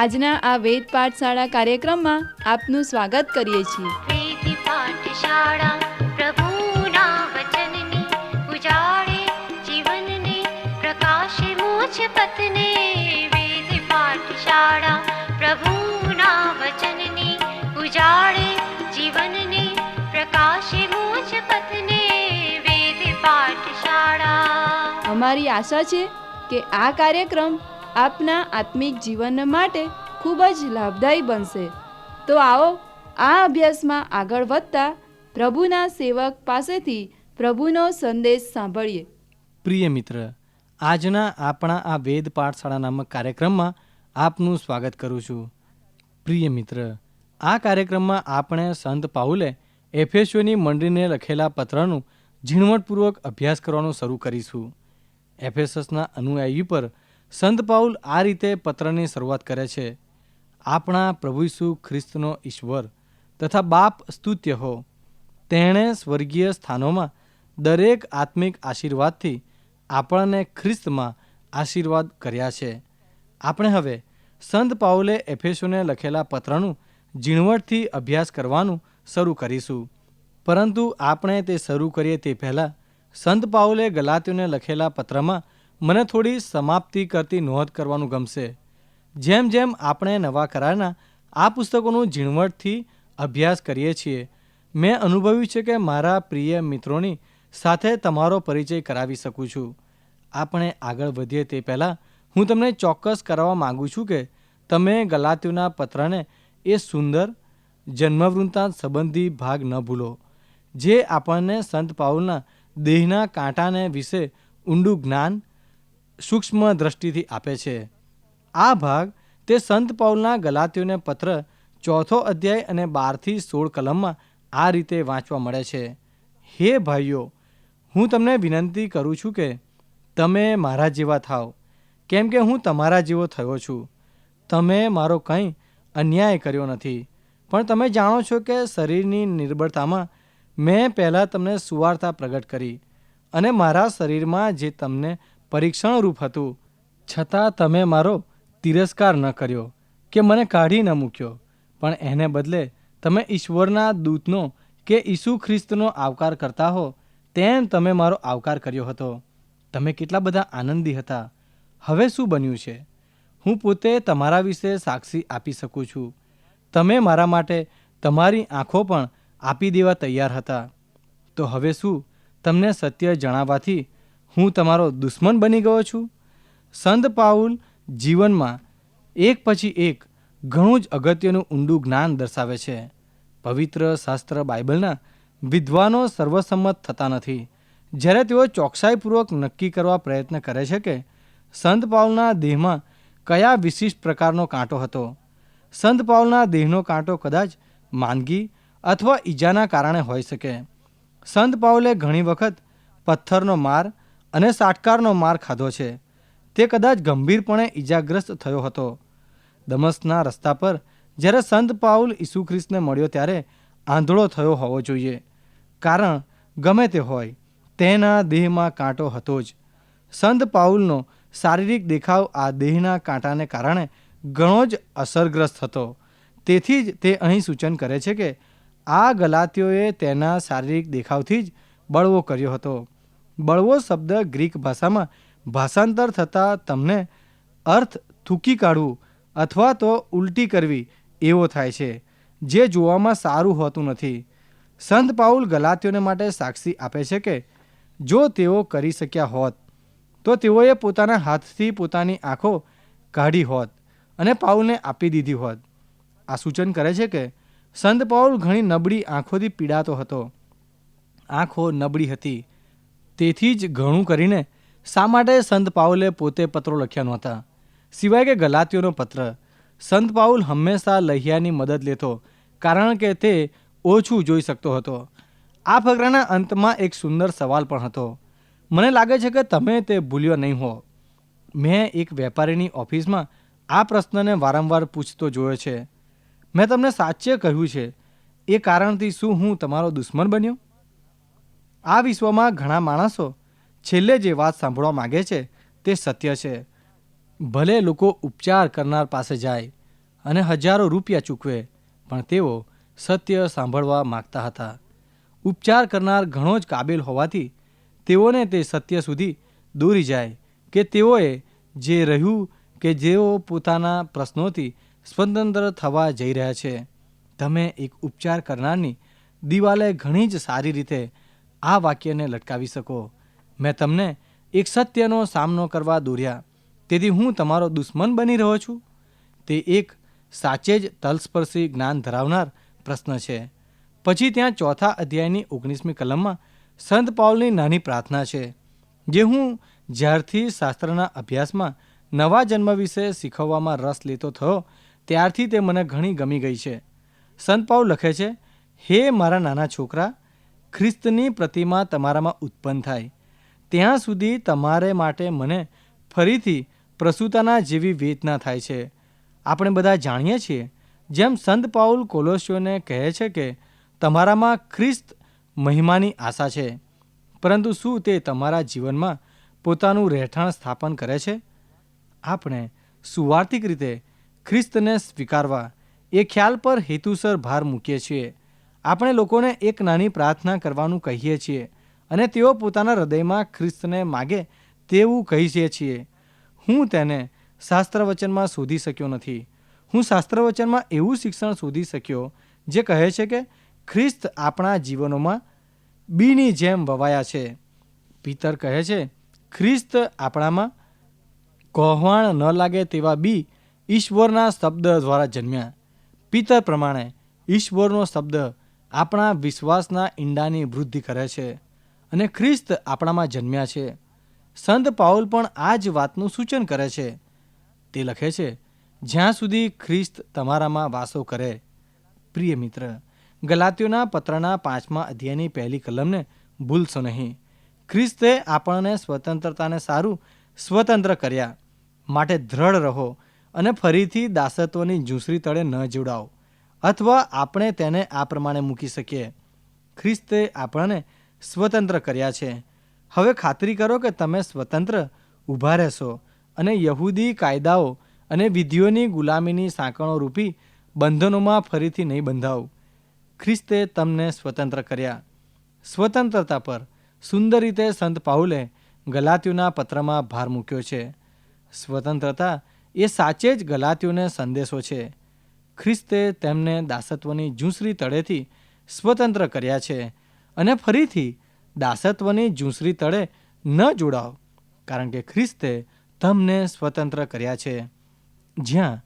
આજના આ વેદ પાઠશાળા કાર્યક્રમમાં આપનું સ્વાગત કરીએ છીએ. પ્રીતિ પાઠશાળા પ્રભુના વચનની ઉજાળે જીવનને પ્રકાશે મોજ વેદ પાઠશાળા પ્રભુના વચનની ઉજાળે જીવનને પ્રકાશે મોજ વેદ પાઠશાળા અમારી આશા છે કે આ કાર્યક્રમ આપના આત્મિક જીવન માટે ખૂબ જ લાભદાયી બનશે. તો આવો, આ અભ્યાસમાં આગળ વધતા પ્રભુના સેવક પાસેથી પ્રભુનો સંદેશ સાંભળીએ. પ્રિય મિત્ર, આજના આપણા આ વેદ પાઠશાળા નામક કાર્યક્રમમાં આપનું સ્વાગત કરું છું. પ્રિય મિત્ર, આ કાર્યક્રમમાં આપણે સંત પાઉલે એફેસોની મંડળીને લખેલા પત્રનું ઝીણવટપૂર્વક અભ્યાસ કરવાનું શરૂ કરીશું. એફેસસના અનુયાયી પર સંત પાઉલ આ રીતે પત્રની શરૂઆત કરે છે. આપણા પ્રભુ ઈસુ ખ્રિસ્તનો ઈશ્વર તથા બાપ સ્તુત્ય હો. તેણે સ્વર્ગીય સ્થાનોમાં દરેક આત્મિક આશીર્વાદથી આપણને ખ્રિસ્તમાં આશીર્વાદ કર્યા છે. આપણે હવે સંત પાઉલે એફેસોને લખેલા પત્રનું ઝીણવટથી અભ્યાસ કરવાનું શરૂ કરીશું. પરંતુ આપણે તે શરૂ કરીએ તે પહેલાં સંત પાઉલે ગલાતીઓને લખેલા પત્રમાં મને થોડી સમાપ્તિ કરતી નોંધ કરવાનું ગમશે. જેમ જેમ આપણે નવા કરારના આ પુસ્તકોનું ઝીણવટથી અભ્યાસ કરીએ છીએ, મેં અનુભવ્યું છે કે મારા પ્રિય મિત્રોની સાથે તમારો પરિચય કરાવી શકું છું. આપણે આગળ વધીએ તે પહેલાં હું તમને ચોક્કસ કરવા માગું છું કે તમે ગલાતીઓના પત્રને એ સુંદર જન્મવૃત્તાંત સંબંધી ભાગ ન ભૂલો, જે આપણને સંત પાઉલના દેહના કાંટાને વિશે ઊંડું જ્ઞાન, સૂક્ષ્મ દ્રષ્ટિથી આપે છે. આ ભાગ તે સંત પૌલના ગલાતીઓને પત્ર ચોથો અધ્યાય અને બારથી સોળ કલમમાં આ રીતે વાંચવા મળે છે. હે ભાઈઓ, હું તમને વિનંતી કરું છું કે તમે મારા જેવા થાઓ, કેમ કે હું તમારા જેવો થયો છું. તમે મારો કંઈ અન્યાય કર્યો નથી. પણ તમે જાણો છો કે શરીરની નિર્બળતામાં મેં પહેલાં તમને સુવાર્તા પ્રગટ કરી અને મારા શરીરમાં જે તમને પરીક્ષણરૂપ હતું, છતાં તમે મારો તિરસ્કાર ન કર્યો કે મને કાઢી ન મૂક્યો. પણ એને બદલે તમે ઈશ્વરના દૂતનો કે ઈસુ ખ્રિસ્તનો આવકાર કરતા હો, તેમ તમે મારો આવકાર કર્યો હતો. તમે કેટલા બધા આનંદી હતા. હવે શું બન્યું છે? હું પોતે તમારા વિશે સાક્ષી આપી શકું છું. તમે મારા માટે તમારી આંખો પણ આપી દેવા તૈયાર હતા. તો હવે શું? તમને સત્ય જણાવવાથી હું તમારો દુશ્મન બની ગયો છું? સંત પાઉલ જીવનમાં એક પછી એક ઘણું જ અગત્યનું ઊંડું જ્ઞાન દર્શાવે છે. પવિત્ર શાસ્ત્ર બાઇબલના વિદ્વાનો સર્વસંમત થતા નથી. જ્યારે તેઓ ચોકસાઈપૂર્વક નક્કી કરવા પ્રયત્ન કરે છે કે સંત પાઉલના દેહમાં કયા વિશિષ્ટ પ્રકારનો કાંટો હતો? સંત પાઉલના દેહનો કાંટો કદાચ માંદગી અથવા ઈજાના કારણે હોઈ શકે. સંત પાઉલે ઘણી વખત પથ્થરનો માર અને સાટકારનો માર ખાધો છે. તે કદાચ ગંભીરપણે ઈજાગ્રસ્ત થયો હતો. દમસના રસ્તા પર જ્યારે સંત પાઉલ ઈસુ ખ્રિસ્તને મળ્યો ત્યારે આંધળો થયો હોવો જોઈએ. કારણ ગમે તે હોય, તેના દેહમાં કાંટો હતો જ. સંત પાઉલનો શારીરિક દેખાવ આ દેહના કાંટાને કારણે ઘણો જ અસરગ્રસ્ત હતો. તેથી જ તે અહીં સૂચન કરે છે કે આ ગલાતીઓએ તેના શારીરિક દેખાવથી જ બળવો કર્યો હતો. બળવો શબ્દ ગ્રીક ભાષામાં ભાષાંતર થતાં તમને અર્થ થૂકી કાઢવું અથવા તો ઉલટી કરવી એવો થાય છે, જે જોવામાં સારું હોતું નથી. સંત પાઉલ ગલાતીઓને માટે સાક્ષી આપે છે કે, જો તેઓ કરી શક્યા હોત, તો તેઓએ પોતાના હાથથી પોતાની આંખો કાઢી હોત અને પાઉલને આપી દીધી હોત. આ સૂચન કરે છે કે, સંત પાઉલ ઘણી નબળી આંખોથી પીડાતો હતો. આંખો નબળી હતી. તેથી જ ઘણું કરીને શા માટે સંત પાઉલે પોતે પત્રો લખ્યા નહોતા? સિવાય કે ગલાતીઓનો પત્ર. સંત પાઉલ હંમેશા લહિયાની મદદ લેતો, કારણ કે તે ઓછું જોઈ શકતો હતો. આ ફકરાના અંતમાં એક સુંદર સવાલ પણ હતો. મને લાગે છે કે તમે તે ભૂલ્યો નહીં હો. મેં એક વેપારીની ઓફિસમાં આ પ્રશ્નને વારંવાર પૂછતો જોયો છે. મેં તમને સાચે કહ્યું છે. એ કારણથી શું હું તમારો દુશ્મન બન્યો? આ વિશ્વમાં ઘણા માણસો છેલ્લે જે વાત સાંભળવા માગે છે, તે સત્ય છે. ભલે લોકો ઉપચાર કરનાર પાસે જાય અને હજારો રૂપિયા ચૂકવે, પણ તેઓ સત્ય સાંભળવા માગતા હતા. ઉપચાર કરનાર ઘણો જ કાબિલ હોવાથી તેઓને તે સત્ય સુધી દોરી જાય કે તેઓએ જે રહ્યું કે જેઓ પોતાના પ્રશ્નોથી સ્વતંત્ર થવા જઈ રહ્યા છે. તમે એક ઉપચાર કરનારની દિવાલે ઘણી જ સારી રીતે આ વાક્યને લટકાવી શકો. મેં તમને એક સત્યનો સામનો કરવા દોર્યા. તેથી હું તમારો દુશ્મન બની રહ્યો છું. તે એક સાચે જ તલસ્પર્શી જ્ઞાન ધરાવનાર પ્રશ્ન છે. પછી ત્યાં ચોથા અધ્યાયની ઓગણીસમી કલમમાં સંત પાઉલની નાની પ્રાર્થના છે, જે હું જ્યારથી શાસ્ત્રના અભ્યાસમાં નવા જન્મ વિશે શીખવવામાં રસ લેતો થયો, ત્યારથી તે મને ઘણી ગમી ગઈ છે. સંત પાઉલ લખે છે, હે મારા નાના છોકરા, ખ્રિસ્તની પ્રતિમા તમારામાં ઉત્પન્ન થાય. ત્યાં સુધી તમારે માટે મને ફરીથી પ્રસૂતાના જેવી વેદના થાય છે. આપણે બધા જાણીએ છીએ, જેમ સંત પાઉલ કોલોસીઓને કહે છે કે તમારામાં ખ્રિસ્ત મહિમાની આશા છે, પરંતુ શું તે તમારા જીવનમાં પોતાનું રહેઠાણ સ્થાપન કરે છે? આપણે સુવાર્થિક રીતે ખ્રિસ્તને સ્વીકારવા એ ખ્યાલ પર હેતુસર ભાર મૂકીએ છીએ. આપણે લોકોને એક નાની પ્રાર્થના કરવાનું કહીએ છીએ અને તેઓ પોતાના હૃદયમાં ખ્રિસ્તને માગે તેવું કહીએ છીએ. હું તેને શાસ્ત્ર વચનમાં શોધી શક્યો નથી. હું શાસ્ત્ર વચનમાં એવું શિક્ષણ શોધી શક્યો જે કહે છે કે ખ્રિસ્ત આપણા જીવનોમાં બીની જેમ વવાયા છે. પિતર કહે છે, ખ્રિસ્ત આપણામાં કોહવાણ ન લાગે તેવા બી ઈશ્વરના શબ્દ દ્વારા જન્મ્યા. પિતર પ્રમાણે ઈશ્વરનો શબ્દ આપણા વિશ્વાસના ઈંડાની વૃદ્ધિ કરે છે. અને ખ્રિસ્ત આપણામાં જન્મ્યા છે. સંત પાઉલ પણ આ જ વાતનું સૂચન કરે છે. તે લખે છે, જ્યાં સુધી ખ્રિસ્ત તમારામાં વાસો કરે. પ્રિય મિત્ર ગલાતીઓના પત્રના પાંચમા અધ્યાયની પહેલી કલમને ભૂલશો નહીં. ખ્રિસ્તે આપણને સ્વતંત્રતાને સારું સ્વતંત્ર કર્યા. માટે દ્રઢ રહો અને ફરીથી દાસત્વની જૂસરી તળે ન જોડાઓ અથવા આપણે તેને આ પ્રમાણે મૂકી શકીએ. ખ્રિસ્તે આપણને સ્વતંત્ર કર્યા છે. હવે ખાતરી કરો કે તમે સ્વતંત્ર ઊભા રહેશો અને યહૂદી કાયદાઓ અને વિધિઓની ગુલામીની સાંકળો રૂપી બંધનોમાં ફરીથી નહીં બંધાવ. ખ્રિસ્તે તમને સ્વતંત્ર કર્યા. સ્વતંત્રતા પર સુંદર રીતે સંત પાઉલે ગલાતીઓના પત્રમાં ભાર મૂક્યો છે. સ્વતંત્રતા એ સાચે જ ગલાતીઓને સંદેશો છે. ખ્રિસ્તે તેમને દાસત્વની જૂસરી તળેથી સ્વતંત્ર કર્યા છે. અને ફરીથી દાસત્વની જૂસરી તળે ન જોડાવ કારણ કે ખ્રિસ્તે તમને સ્વતંત્ર કર્યા છે. જ્યાં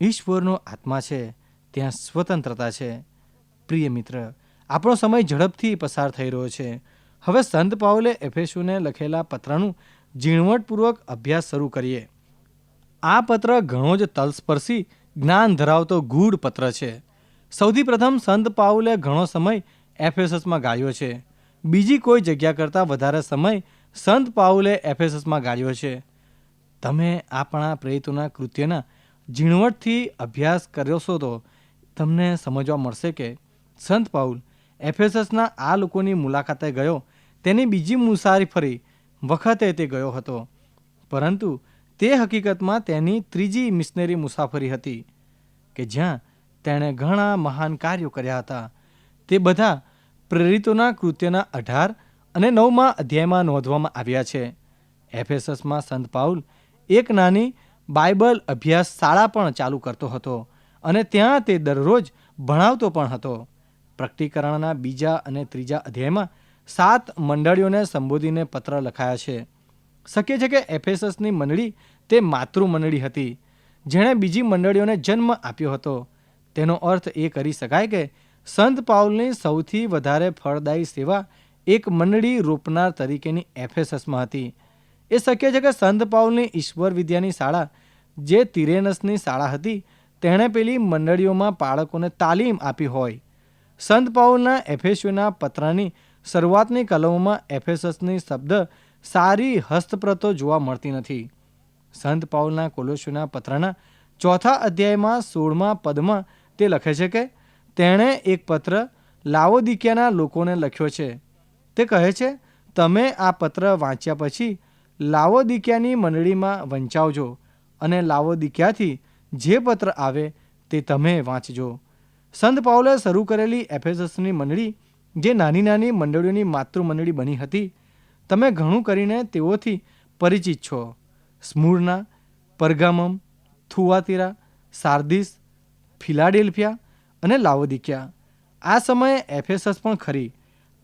ઈશ્વરનો આત્મા છે, ત્યાં સ્વતંત્રતા છે. પ્રિય મિત્ર, આપણો સમય ઝડપથી પસાર થઈ રહ્યો છે. હવે સંત પાઉલે એફેસુને લખેલા પત્રનું ઝીણવટપૂર્વક અભ્યાસ શરૂ કરીએ. આ પત્ર ઘણો જ તલસ્પર્શી, જ્ઞાન ધરાવતો ગૂઢ પત્ર છે. સૌથી પ્રથમ સંત પાઉલે ઘણો સમય એફેસસમાં ગાળ્યો છે. બીજી કોઈ જગ્યા કરતાં વધારે સમય સંત પાઉલે એફએસએસમાં ગાળ્યો છે. તમે આપણા પ્રેરિતોના કૃત્યના ઝીણવટથી અભ્યાસ કર્યો છો તો તમને સમજવા મળશે કે સંત પાઉલ એફએસએસના આ લોકોની મુલાકાતે ગયો. તેની બીજી મુસાફરી વખતે તે ગયો હતો. પરંતુ તે હકીકતમાં તેની ત્રીજી મિશનરી મુસાફરી હતી કે જ્યાં તેણે ઘણા મહાન કાર્યો કર્યા હતા. તે બધા પ્રેરિતોના કૃત્યના અઢાર અને નવમા અધ્યાયમાં નોંધવામાં આવ્યા છે. એફેસસમાં સંત પાઉલ એક નાની બાઇબલ અભ્યાસ શાળા પણ ચાલુ કરતો હતો અને ત્યાં તે દરરોજ ભણાવતો પણ હતો. પ્રકટીકરણના બીજા અને ત્રીજા અધ્યાયમાં સાત મંડળીઓને સંબોધીને પત્ર લખાયા છે. શક્ય છે કે એફએસએસની મંડળી તે માતૃ મંડળી હતી, જેણે બીજી મંડળીઓને જન્મ આપ્યો હતો. તેનો અર્થ એ કરી શકાય કે સંત પાઉલની સૌથી વધારે ફળદાયી સેવા એક મંડળી રોપનાર તરીકેની એફએસએસમાં હતી. એ શક્ય છે કે સંત પાઉલની ઈશ્વર વિદ્યાની શાળા, જે તિરેનસની શાળા હતી, તેણે પેલી મંડળીઓમાં બાળકોને તાલીમ આપી હોય. સંત પાઉલના એફેસ્યોના પત્રની શરૂઆતની કલમોમાં એફેસસની શબ્દ સારી હસ્તપ્રતો જોવા મળતી નથી. સંત પાઉલના કોલોશ્યુના પત્રના ચોથા અધ્યાયમાં સોળમા પદમાં તે લખે છે કે તેણે એક પત્ર લાવોદિકિયાના લોકોને લખ્યો છે. તે કહે છે, તમે આ પત્ર વાંચ્યા પછી લાવોદિકિયાની મંડળીમાં વંચાવજો અને લાવોદિકિયાથી જે પત્ર આવે તે તમે વાંચજો. સંત પાઉલે શરૂ કરેલી એફેસસની મંડળી, જે નાની નાની મંડળીઓની માતૃ મંડળી બની હતી, તમે ઘણું કરીને તેઓથી પરિચિત છો. સ્મૂર્ના, પરગામમ, થુવાતીરા, સાર્દિસ, ફિલાડેલ્ફિયા અને લાવોદિક્યા આ સમયે એફએસએસ પણ ખરી.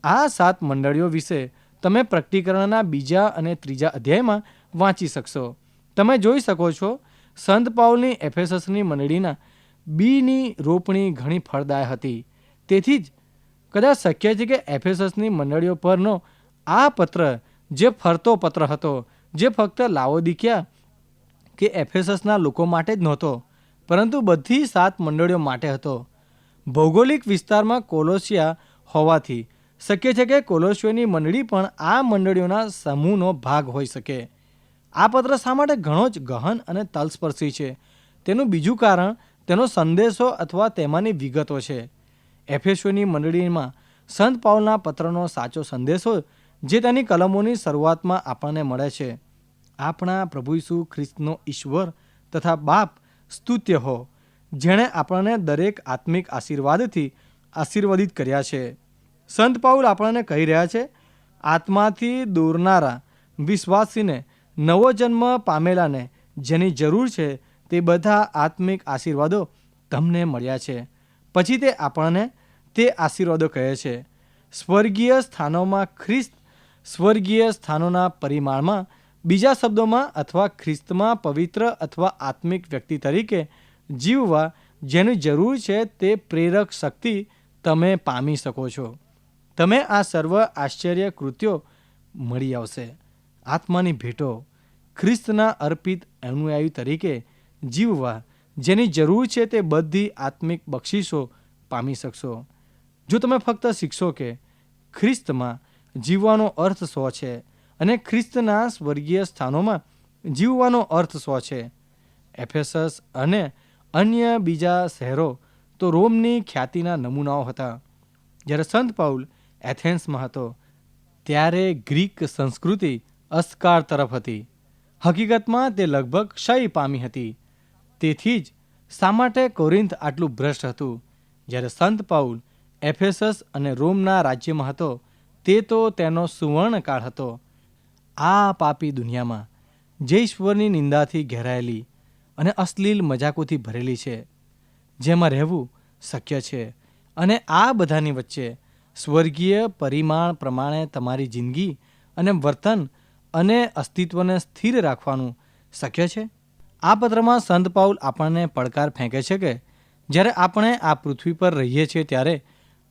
આ સાત મંડળીઓ વિશે તમે પ્રકટીકરણના બીજા અને ત્રીજા અધ્યાયમાં વાંચી શકશો. તમે જોઈ શકો છો, સંત પાઉલની એફએસએસની મંડળીના બીની રોપણી ઘણી ફળદાય હતી. તેથી જ કદાચ શક્ય છે કે એફએસએસની મંડળીઓ પરનો આ પત્ર જે ફરતો પત્ર હતો, જે ફક્ત લાવોદિક્યા કે એફએસએસના લોકો માટે જ નહોતો, પરંતુ બધી સાત મંડળીઓ માટે હતો. ભૌગોલિક વિસ્તારમાં કોલોસિયા હોવાથી શક્ય છે કે કોલોસિયોની મંડળી પણ આ મંડળીઓના સમૂહનો ભાગ હોઈ શકે. આ પત્ર શા માટે ઘણો જ ગહન અને તલસ્પર્શી છે? તેનું બીજું કારણ તેનો સંદેશો અથવા તેમાંની વિગતો છે. એફેસોની મંડળીમાં સંત પાઉલના પત્રનો સાચો સંદેશો જે તેની કલમોની શરૂઆતમાં આપણને મળે છે. આપણા પ્રભુ ઈસુ ખ્રિસ્તનો ઈશ્વર તથા બાપ સ્તુત્ય હો. જેણે આપણને દરેક આત્મિક આશીર્વાદથી આશીર્વાદિત કર્યા છે. સંત પાઉલ આપણને કહી રહ્યા છે, આત્માથી દોરનારા વિશ્વાસીને નવો જન્મ પામેલાને જેની જરૂર છે તે બધા આત્મિક આશીર્વાદો તમને મળ્યા છે. પછી તે આપણને તે આશીર્વાદો કહે છે, સ્વર્ગીય સ્થાનોમાં ખ્રિસ્ત, સ્વર્ગીય સ્થાનોના પરિમાણમાં બીજા શબ્દોમાં અથવા ખ્રિસ્તમાં પવિત્ર અથવા આત્મિક વ્યક્તિ તરીકે જીવવા જેની જરૂર છે તે પ્રેરક શક્તિ તમે પામી શકો છો. તમે આ સર્વ આશ્ચર્ય કૃત્યો મળી આવશે. આત્માની ભેટો ખ્રિસ્તના અર્પિત અનુયાયી તરીકે જીવવા જેની જરૂર છે તે બધી આત્મિક બક્ષિસો પામી શકશો. જો તમે ફક્ત શીખશો કે ખ્રિસ્તમાં જીવવાનો અર્થ શો છે અને ખ્રિસ્તના સ્વર્ગીય સ્થાનોમાં જીવવાનો અર્થ શો છે. એફેસસ અને અન્ય બીજા શહેરો તો રોમની ખ્યાતિના નમૂનાઓ હતા. જ્યારે સંત પાઉલ એથેન્સમાં હતો, ત્યારે ગ્રીક સંસ્કૃતિ અસ્કાર તરફ હતી. હકીકતમાં તે લગભગ ક્ષય પામી હતી. તેથી જ શા માટે કોરિન્થ આટલું ભ્રષ્ટ હતું? જ્યારે સંત પાઉલ એફેસસ અને રોમના રાજ્યમાં હતો, તે તો તેનો સુવર્ણકાળ હતો. આ પાપી દુનિયામાં જે ઈશ્વરની નિંદાથી ઘેરાયેલી અને અશ્લીલ મજાકોથી ભરેલી છે, જેમાં રહેવું શક્ય છે. અને આ બધાની વચ્ચે સ્વર્ગીય પરિમાણ પ્રમાણે તમારી જિંદગી અને વર્તન અને અસ્તિત્વને સ્થિર રાખવાનું શક્ય છે? આ પત્રમાં સંત પાઉલ આપણને પડકાર ફેંકે છે કે, જ્યારે આપણે આ પૃથ્વી પર રહીએ છીએ ત્યારે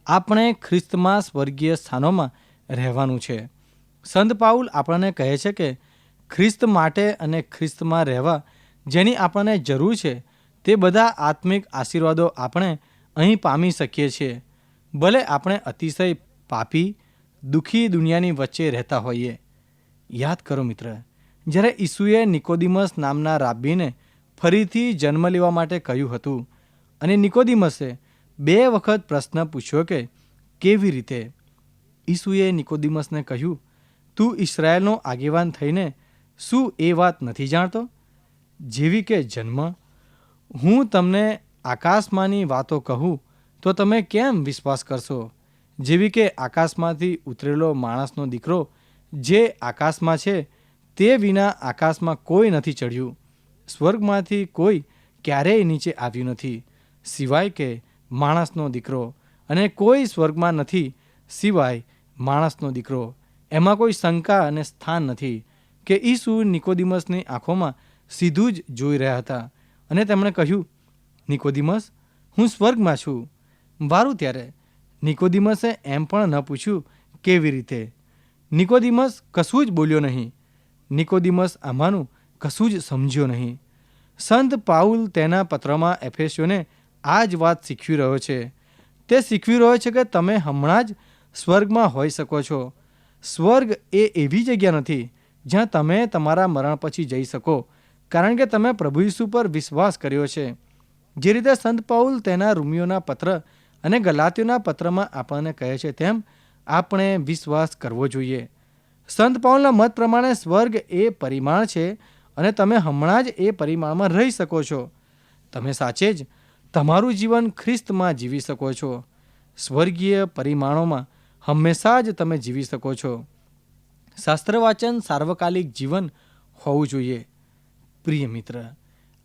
આપણે ખ્રિસ્તમાં સ્વર્ગીય સ્થાનોમાં રહેવાનું છે. સંત પાઉલ આપણને કહે છે કે, ખ્રિસ્ત માટે અને ખ્રિસ્તમાં રહેવા જેની આપણને જરૂર છે, તે બધા આત્મિક આશીર્વાદો આપણે અહીં પામી શકીએ છીએ. ભલે આપણે અતિશય પાપી, દુઃખી દુનિયાની વચ્ચે રહેતા હોઈએ. યાદ કરો મિત્ર, જ્યારે ઈસુએ નિકોદિમસ નામના રાબ્બીને ફરીથી જન્મ લેવા માટે કહ્યું હતું અને નિકોદિમસે બે વખત પ્રશ્ન પૂછ્યો કે, કેવી રીતે? ઈસુએ નિકોદિમસને કહ્યું, તું ઇસરાયેલનો આગેવાન થઈને શું એ વાત નથી જાણતો? જેવી કે જન્મ, હું તમને આકાશમાંની વાતો કહું, તો તમે કેમ વિશ્વાસ કરશો? જેવી કે આકાશમાંથી ઉતરેલો માણસનો દીકરો, જે આકાશમાં છે, તે વિના આકાશમાં કોઈ નથી ચડ્યું. સ્વર્ગમાંથી કોઈ ક્યારેય નીચે આવ્યું નથી. સિવાય કે માણસનો દીકરો. અને કોઈ સ્વર્ગમાં નથી, સિવાય માણસનો દીકરો. એમાં કોઈ શંકા અને સ્થાન નથી કે ઈસુ નિકોદિમસની આંખોમાં સીધું જ જોઈ રહ્યા હતા અને તેમણે કહ્યું, નિકોદિમસ, હું સ્વર્ગમાં છું. વારું ત્યારે. નિકોદિમસે એમ પણ ન પૂછ્યું કેવી રીતે. નિકોદિમસ કશું જ બોલ્યો નહીં. નિકોદિમસ આમાંનું કશું જ સમજ્યો નહીં. સંત પાઉલ તેના પત્રમાં એફેસીઓને આ જ વાત શીખવી રહ્યો છે. તે શીખવી રહ્યો છે કે તમે હમણાં જ સ્વર્ગમાં હોઈ શકો છો. સ્વર્ગ એ એવી જગ્યા નથી જ્યાં તમે તમારા મરણ પછી જઈ શકો. કારણ કે તમે પ્રભુ ઈસુ પર વિશ્વાસ કર્યો છે. જે રીતે સંત પાઉલ તેના રૂમિયોના પત્ર અને ગલાતીઓના પત્રમાં આપણને કહે છે તેમ આપણે વિશ્વાસ કરવો જોઈએ. સંત પાઉલના મત પ્રમાણે સ્વર્ગ એ પરિમાણ છે અને તમે હમણાં જ એ પરિમાણમાં રહી શકો છો. તમે સાચે જ તમારું જીવન ખ્રિસ્તમાં જીવી શકો છો. સ્વર્ગીય પરિમાણોમાં હંમેશા જ તમે જીવી શકો છો. શાસ્ત્ર વાચન સાર્વકાલિક જીવન હોવું જોઈએ. પ્રિય મિત્ર,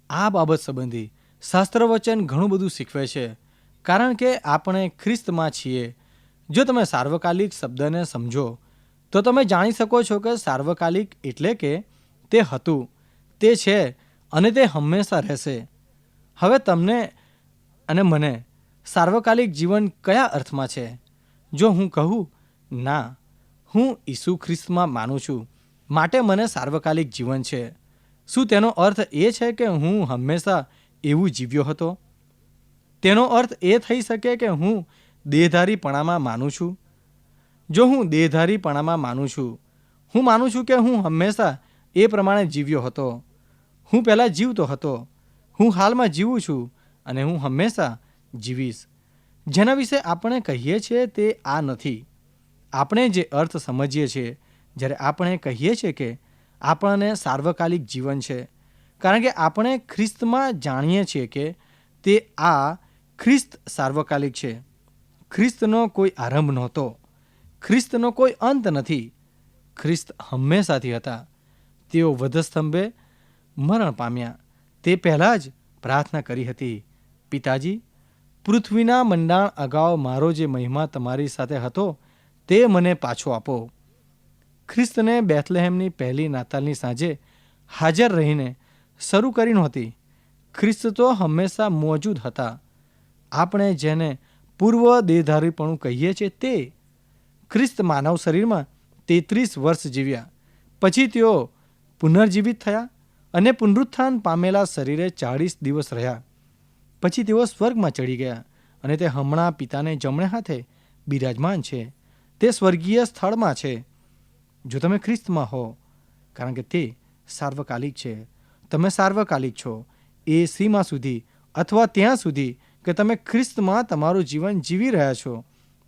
આ બાબત સંબંધી શાસ્ત્ર વચન ઘણું બધું શીખવે છે. કારણ કે આપણે ખ્રિસ્તમાં છીએ. જો તમે સાર્વકાલિક શબ્દને સમજો, તો તમે જાણી શકો છો કે સાર્વકાલિક એટલે કે તે હતું, તે છે અને તે હંમેશા રહેશે. હવે તમને અને મને સાર્વકાલિક જીવન કયા અર્થમાં છે? જો હું કહું, ના, હું ઈસુ ખ્રિસ્તમાં માનું છું, માટે મને સાર્વકાલિક જીવન છે. શું તેનો અર્થ એ છે કે હું હંમેશા એવું જીવ્યો હતો? તેનો અર્થ એ થઈ શકે કે હું દેહધારીપણામાં માનું છું? જો હું દેહધારીપણામાં માનું છું, હું માનું છું કે હું હંમેશા એ પ્રમાણે જીવ્યો હતો. હું પહેલાં જીવતો હતો. હું હાલમાં જીવું છું અને હું હંમેશા જીવીશ. જેના વિશે આપણે કહીએ છીએ તે આ નથી. આપણે જે અર્થ સમજીએ છીએ, જ્યારે આપણે કહીએ છીએ કે આપણને સાર્વકાલિક જીવન છે. કારણ કે આપણે ખ્રિસ્તમાં જાણીએ છીએ કે તે આ ખ્રિસ્ત સાર્વકાલિક છે. ખ્રિસ્તનો કોઈ આરંભ નહોતો. ખ્રિસ્તનો કોઈ અંત નથી. ખ્રિસ્ત હંમેશાથી હતા. તેઓ વધસ્તંભે મરણ પામ્યા. તે પહેલાં જ પ્રાર્થના કરી હતી, પિતાજી, પૃથ્વીના મંડાણ અગાઉ મારો જે મહિમા તમારી સાથે હતો, તે મને પાછો આપો. ખ્રિસ્તને બેથલેહેમની પહેલી નાતાલની સાંજે હાજર રહીને શરૂ કરી નહોતી. ખ્રિસ્ત તો હંમેશા મોજૂદ હતા. આપણે જેને પૂર્વ દેહધારીપણું કહીએ છીએ તે ખ્રિસ્ત માનવ શરીરમાં તેત્રીસ વર્ષ જીવ્યા. પછી તેઓ પુનર્જીવિત થયા અને પુનરુત્થાન પામેલા શરીરે ચાળીસ દિવસ રહ્યા. પછી તેઓ સ્વર્ગમાં ચડી ગયા અને તે હમણાં પિતાને જમણે હાથે બિરાજમાન છે. તે સ્વર્ગીય સ્થળમાં છે. જો તમે ખ્રિસ્તમાં હો, કારણ કે તે સાર્વકાલિક છે, તમે સાર્વકાલિક છો, એ સીમા સુધી અથવા ત્યાં સુધી કે તમે ખ્રિસ્તમાં તમારું જીવન જીવી રહ્યા છો,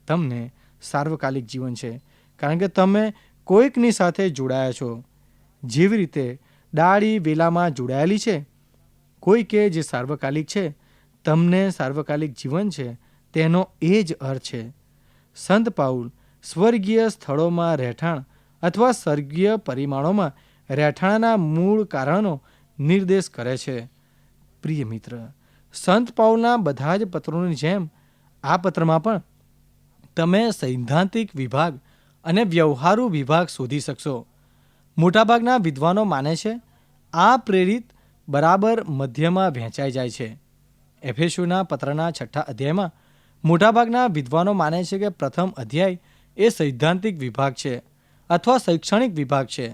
તમને સાર્વકાલિક જીવન છે, કારણ કે તમે કોઈકની સાથે જોડાયા છો. જેવી રીતે ડાળી વેલામાં જોડાયેલી છે, કોઈ કે જે સાર્વકાલિક છે, તમને સાર્વકાલિક જીવન છે, તેનો એ જ અર્થ છે. સંત પાઉલ સ્વર્ગીય સ્થળોમાં રહેઠાણ અથવા સ્વર્ગીય પરિમાણોમાં રહેઠાણના મૂળ કારણો નિર્દેશ કરે છે. પ્રિય મિત્ર, સંત પાઉલના બધા જ પત્રોની જેમ આ પત્રમાં પણ તમે સૈદ્ધાંતિક વિભાગ અને વ્યવહારુ વિભાગ શોધી શકશો. મોટાભાગના વિદ્વાનો માને છે, આ પ્રેરિત બરાબર મધ્યમાં વહેંચાઈ જાય છે. એફેસુના પત્રના છઠ્ઠા અધ્યાયમાં મોટાભાગના વિદ્વાનો માને છે કે પ્રથમ અધ્યાય એ સૈદ્ધાંતિક વિભાગ છે. અથવા શૈક્ષણિક વિભાગ છે.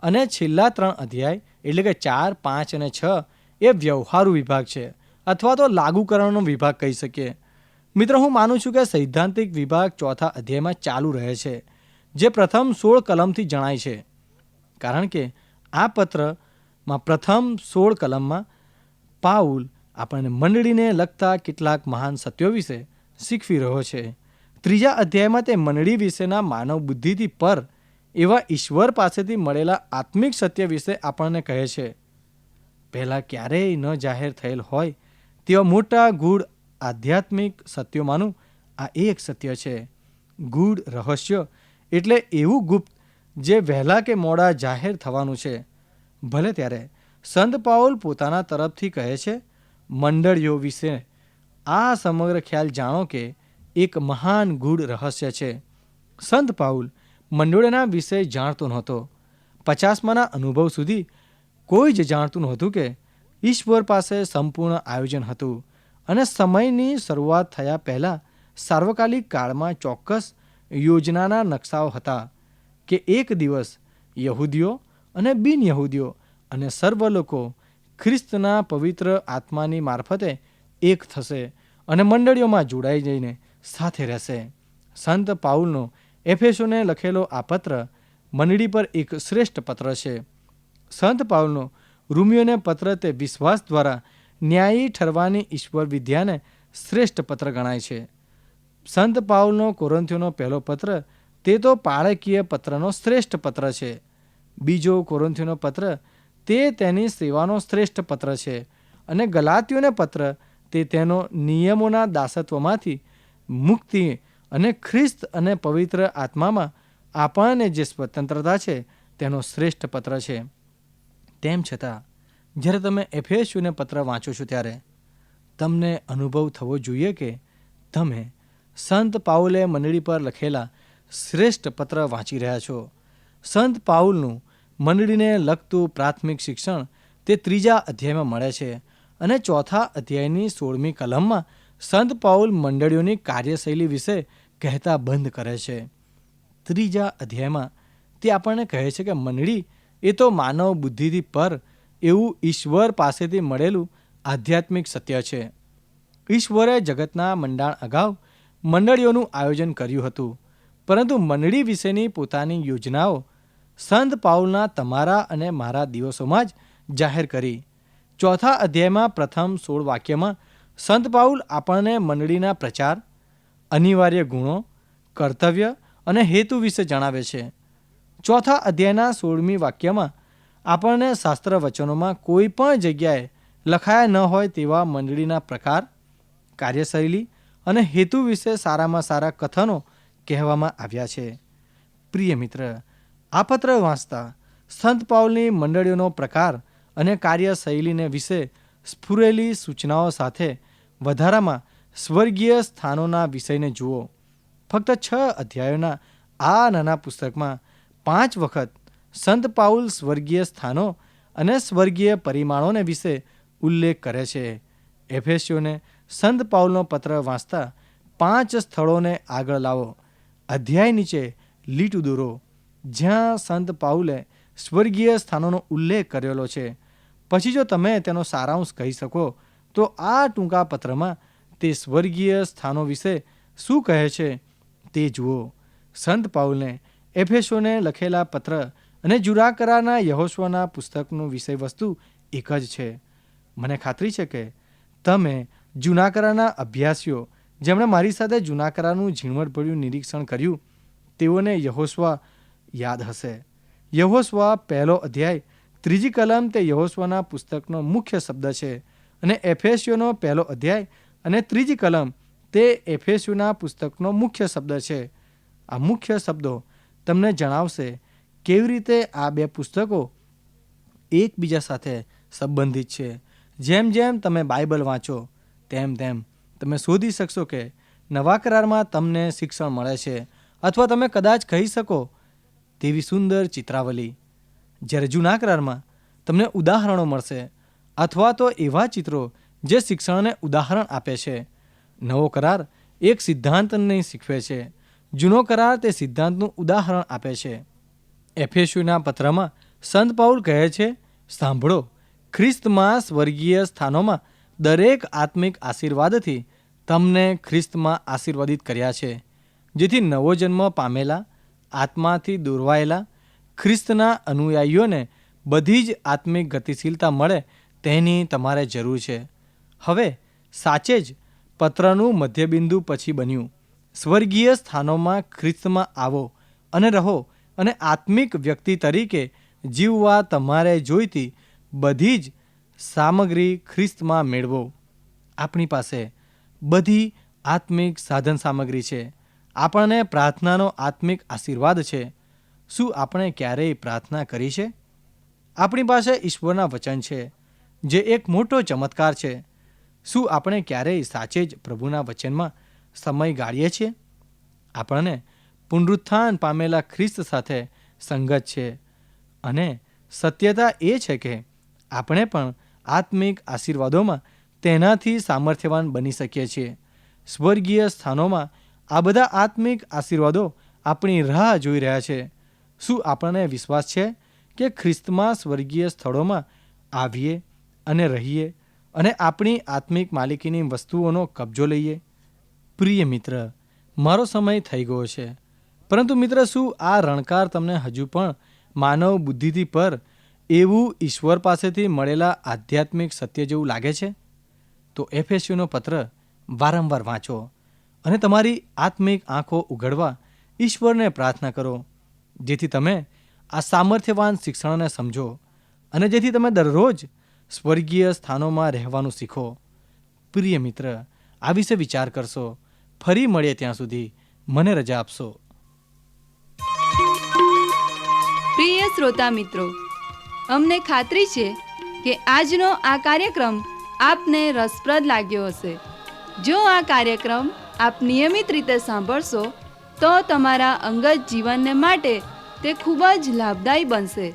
અને છેલ્લા ત્રણ અધ્યાય, એટલે કે ચાર, પાંચ અને છ, એ વ્યવહારુ વિભાગ છે, અથવા તો લાગુકરણનો વિભાગ કહી શકીએ. મિત્રો, હું માનું છું કે સૈદ્ધાંતિક વિભાગ ચોથા અધ્યાયમાં ચાલુ રહે છે, જે પ્રથમ સોળ કલમથી જણાય છે. કારણ કે આ પત્રમાં પ્રથમ સોળ કલમમાં પાઉલ આપણને મંડળીને લગતા કેટલાક મહાન સત્યો વિશે શીખવી રહ્યો છે. ત્રીજા અધ્યાયમાં તે મંડળી વિશેના માનવ બુદ્ધિથી પર એવા ઈશ્વર પાસેથી મળેલા આત્મિક સત્ય વિશે આપણને કહે છે, પહેલાં ક્યારેય ન જાહેર થયેલ હોય તેવા મોટા ગૂઢ આધ્યાત્મિક સત્યોમાંનું આ એક સત્ય છે. ગૂઢ રહસ્ય એટલે એવું ગુપ્ત જે વહેલા કે મોડા જાહેર થવાનું છે. ભલે ત્યારે સંત પાઉલ પોતાના તરફથી કહે છે, મંડળીઓ વિશે આ સમગ્ર ખ્યાલ જાણો કે એક મહાન ગૂઢ રહસ્ય છે. સંત પાઉલ મંડળીના વિશે જાણતો નહોતો. પચાસમાના અનુભવ સુધી કોઈ જ જાણતું નહોતું કે ઈશ્વર પાસે સંપૂર્ણ આયોજન હતું અને સમયની શરૂઆત થયા પહેલાં સાર્વકાલિક કાળમાં ચોક્કસ યોજનાના નકશાઓ હતા કે એક દિવસ યહૂદીઓ અને બિન યહૂદીઓ અને સર્વ લોકો ખ્રિસ્તના પવિત્ર આત્માની મારફતે એક થશે અને મંડળીઓમાં જોડાઈ જઈને સાથે રહેશે. સંત પાઉલનો એફેસોને લખેલો આ પત્ર મંડળી પર એક શ્રેષ્ઠ પત્ર છે. સંત પાઉલનો રૂમિયોને પત્ર તે વિશ્વાસ દ્વારા ન્યાયી ઠરવાની ઈશ્વર વિદ્યાને શ્રેષ્ઠ પત્ર ગણાય છે. સંત પાઉલનો કોરંથીઓનો પહેલો પત્ર તે તો પાળકીય પત્રનો શ્રેષ્ઠ પત્ર છે. બીજો કોરંથીઓનો પત્ર તે તેની સેવાનો શ્રેષ્ઠ પત્ર છે અને ગલાતીઓને પત્ર તે તેનો નિયમોના દાસત્વમાંથી મુક્તિ અને ખ્રિસ્ત અને પવિત્ર આત્મામાં આપણને જે સ્વતંત્રતા છે, તેનો શ્રેષ્ઠ પત્ર છે. તેમ છતાં, જ્યારે તમે એફએસયુને પત્ર વાંચો છો ત્યારે, તમને અનુભવ થવો જોઈએ કે તમે સંત પાઉલે મંડળી પર લખેલા શ્રેષ્ઠ પત્ર વાંચી રહ્યા છો. સંત પાઉલનું મંડળીને લગતું પ્રાથમિક શિક્ષણ તે ત્રીજા અધ્યાયમાં મળે છે અને ચોથા અધ્યાયની સોળમી કલમમાં સંત પાઉલ મંડળીઓની કાર્યશૈલી વિશે કહેતા બંધ કરે છે. ત્રીજા અધ્યાયમાં તે આપણને કહે છે કે, મંડળી, એ તો માનવ બુદ્ધિથી પર એવું ઈશ્વર પાસેથી મળેલું આધ્યાત્મિક સત્ય છે. ઈશ્વરે જગતના મંડાણ અગાઉ મંડળીઓનું આયોજન કર્યું હતું. પરંતુ મંડળી વિશેની પોતાની યોજનાઓ સંત પાઉલના તમારા અને મારા દિવસોમાં જ જાહેર કરી. ચોથા અધ્યાયમાં પ્રથમ સોળ વાક્યમાં સંત પાઉલ આપણને મંડળીના પ્રચાર અનિવાર્ય ગુણો, કર્તવ્ય અને હેતુ વિશે જણાવે છે. ચોથા અધ્યાયના સોળમી વાક્યમાં આપણને શાસ્ત્ર વચનોમાં કોઈ પણ જગ્યાએ લખાયા ન હોય તેવા મંડળીના પ્રકાર, કાર્યશૈલી અને હેતુ વિશે સારામાં સારા કથનો કહેવામાં આવ્યા છે. પ્રિય મિત્ર, આ પત્ર વાંચતા સંત પાઉલની મંડળીઓનો પ્રકાર અને કાર્યશૈલીને વિશે સ્ફુરેલી સૂચનાઓ સાથે વધારામાં સ્વર્ગીય સ્થાનોના વિષયને જુઓ. ફક્ત છ અધ્યાયોના આ નાના પુસ્તકમાં પાંચ વખત સંત પાઉલ સ્વર્ગીય સ્થાનો અને સ્વર્ગીય પરિમાણોને વિશે ઉલ્લેખ કરે છે. એફેસીઓને સંત પાઉલનો પત્ર વાંચતા પાંચ સ્થળોને આગળ લાવો. અધ્યાય નીચે લીટું દોરો જ્યાં સંત પાઉલે સ્વર્ગીય સ્થાનોનો ઉલ્લેખ કરેલો છે. પછી જો તમે તેનો સારાંશ કહી શકો, તો આ ટૂંકા પત્રમાં તે સ્વર્ગીય સ્થાનો વિશે શું કહે છે તે જુઓ. સંત પાઉલને એફેસોને લખેલા પત્ર અને જુરા કરારના યહોશ્વના પુસ્તકનું વિષય વસ્તુ એક જ છે. મને ખાતરી છે કે તમે જૂના કરારના અભ્યાસીઓ, જેમણે મારી સાથે જૂના કરારનું ઝીણવટભર્યું નિરીક્ષણ કર્યું, તેઓને યહોસ્વા યાદ હશે. યહોસ્વા પહેલો અધ્યાય, ત્રીજી કલમ તે યહોસ્વાના પુસ્તકનો મુખ્ય શબ્દ છે અને એફેસીઓનો પહેલો અધ્યાય અને ત્રીજી કલમ, તે એફએસયુના પુસ્તકનો મુખ્ય શબ્દ છે. આ મુખ્ય શબ્દો તમને જણાવશે કેવી રીતે આ બે પુસ્તકો એકબીજા સાથે સંબંધિત છે. જેમ જેમ તમે બાઇબલ વાંચો, તેમ તેમ તમે શોધી શકશો કે નવા કરારમાં તમને શિક્ષણ મળે છે અથવા તમે કદાચ કહી શકો તેવી સુંદર ચિત્રાવલી. જ્યારે જૂના કરારમાં તમને ઉદાહરણો મળશે અથવા તો એવા ચિત્રો જે શિક્ષણને ઉદાહરણ આપે છે. નવો કરાર એક સિદ્ધાંતને શીખવે છે. જૂનો કરાર તે સિદ્ધાંતનું ઉદાહરણ આપે છે. એફએસયુના પત્રમાં સંત પાઉલ કહે છે, સાંભળો, ખ્રિસ્તમાં સ્વર્ગીય સ્થાનોમાં દરેક આત્મિક આશીર્વાદથી તમને ખ્રિસ્તમાં આશીર્વાદિત કર્યા છે. જેથી નવો જન્મ પામેલા, આત્માથી દોરવાયેલા, ખ્રિસ્તના અનુયાયીઓને બધી જ આત્મિક ગતિશીલતા મળે તેની તમારે જરૂર છે. હવે સાચે જ પત્રનું મધ્યબિંદુ પછી બન્યું. સ્વર્ગીય સ્થાનોમાં ખ્રિસ્તમાં આવો અને રહો અને આત્મિક વ્યક્તિ તરીકે જીવવા તમારે જોઈતી બધી જ સામગ્રી ખ્રિસ્તમાં મેળવો. આપણી પાસે બધી આત્મિક સાધન સામગ્રી છે. આપણને પ્રાર્થનાનો આત્મિક આશીર્વાદ છે. શું આપણે ક્યારેય પ્રાર્થના કરી છે? આપણી પાસે ઈશ્વરના વચન છે, જે એક મોટો ચમત્કાર છે. શું આપણે ક્યારેય સાચે જ પ્રભુના વચનમાં સમય ગાળીએ છીએ? આપણને પુનરુત્થાન પામેલા ખ્રિસ્ત સાથે સંગત છે અને સત્યતા એ છે કે આપણે પણ આત્મિક આશીર્વાદોમાં તેનાથી સામર્થ્યવાન બની શકીએ છીએ. સ્વર્ગીય સ્થાનોમાં આ બધા આત્મિક આશીર્વાદો આપણી રાહ જોઈ રહ્યા છે. શું આપણને વિશ્વાસ છે કે ખ્રિસ્તમાં સ્વર્ગીય સ્થળોમાં આવીએ અને રહીએ? અને આપણી આત્મિક માલિકીની વસ્તુઓનો કબજો લઈએ. પ્રિય મિત્ર, મારો સમય થઈ ગયો છે. પરંતુ મિત્ર, શું આ રણકાર તમને હજુ પણ માનવ બુદ્ધિથી પર એવું ઈશ્વર પાસેથી મળેલા આધ્યાત્મિક સત્ય જેવું લાગે છે? તો એફએસયુનો પત્ર વારંવાર વાંચો અને તમારી આત્મિક આંખો ઉઘડવા ઈશ્વરને પ્રાર્થના કરો. જેથી તમે આ સામર્થ્યવાન શિક્ષણને સમજો અને જેથી તમે દરરોજ સ્વર્ગીય સ્થાનોમાં રહેવાનું શીખો. પ્રિય મિત્ર, આ વિશે વિચાર કરશો. ફરી મળીએ ત્યાં સુધી. મને રજા આપશો. પ્રિય શ્રોતા મિત્રો, અમને ખાતરી છે કે આજનો આ કાર્યક્રમ આપને રસપ્રદ લાગ્યો હશે. જો આ કાર્યક્રમ આપ નિયમિત રીતે સાંભળશો, તો તમારા અંગત જીવનને માટે તે ખૂબ જ લાભદાયી બનશે.